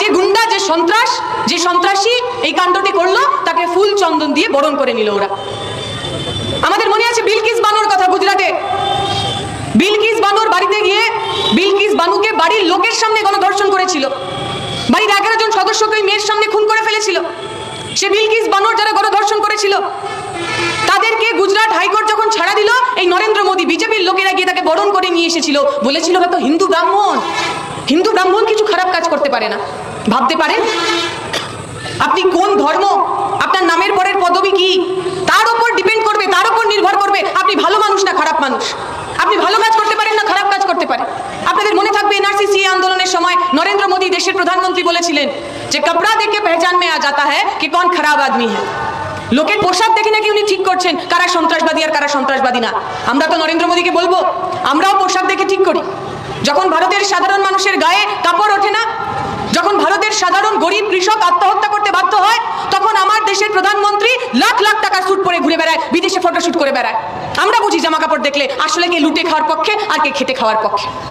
যে গুন্ডা, যে সন্ত্রাস, যে সন্ত্রাসী এই কাণ্ডটি করল, তাকে ফুল চন্দন দিয়ে বরণ করে নিল ওরা। আমাদের মনে আছে বিলকিস বানুর কথা গুজরাটে? বিলকিস বানুর বাড়িতে গিয়ে বিলকিস বানুকে বাড়ির লোকের সামনে গণধর্ষণ করেছিল। বাড়ির এগারো জন সদস্যকে মেয়ের সামনে খুন করে ফেলেছিল। সে বিলকিস বানুর যারা গণধর্ষণ করেছিল, তাদেরকে গুজরাট হাইকোর্ট যখন ছাড়া দিল, এই নরেন্দ্র মোদী বিজেপির লোকেরা গিয়ে তাকে বরণ করে নিয়ে এসেছিল। বলেছিল হয়তো হিন্দু ব্রাহ্মণ। হিন্দু ব্রাহ্মণ কিছু খারাপ কাজ করতে পারে না। ভাবতে পারেন? আপনি কোন ধর্ম? আপনার নামের পরের পদবি কি? তার উপর ডিপেন্ড করবে, তার উপর নির্ভর করবে। আপনি ভালো মানুষ না খারাপ মানুষ? আপনি ভালো কাজ করতে পারেন না খারাপ কাজ করতে পারেন? আপনাদের মনে থাকবে এনআরসি সি আন্দোলনের সময় নরেন্দ্র মোদী দেশের প্রধানমন্ত্রী বলেছিলেন যে, কাপড়া দেখে পেহচান মে আ জাতা হ্যায় কি কোন খারাপ আদমি হ্যাঁ লোকের পোশাক দেখে নাকি উনি ঠিক করছেন, কারা সন্ত্রাসবাদী আর কারা সন্ত্রাসবাদী না? আমরা তো নরেন্দ্র মোদীকে বলব, আমরাও পোশাক দেখে ঠিক করি। যখন ভারতের সাধারণ মানুষের গায়ে কাপড় ওঠে না যখন ভারতের সাধারণ গরিব কৃষক আত্মহত্যা করতে বাধ্য হয়, তখন আমার দেশের প্রধানমন্ত্রী লাখ লাখ টাকার স্যুট পরে ঘুরে বেড়ায়, বিদেশে ফটোশুট করে বেড়ায়। আমরা বুঝি জামা কাপড় দেখলে আসলে কে লুটে খাওয়ার পক্ষে আর কে খেতে খাওয়ার পক্ষে।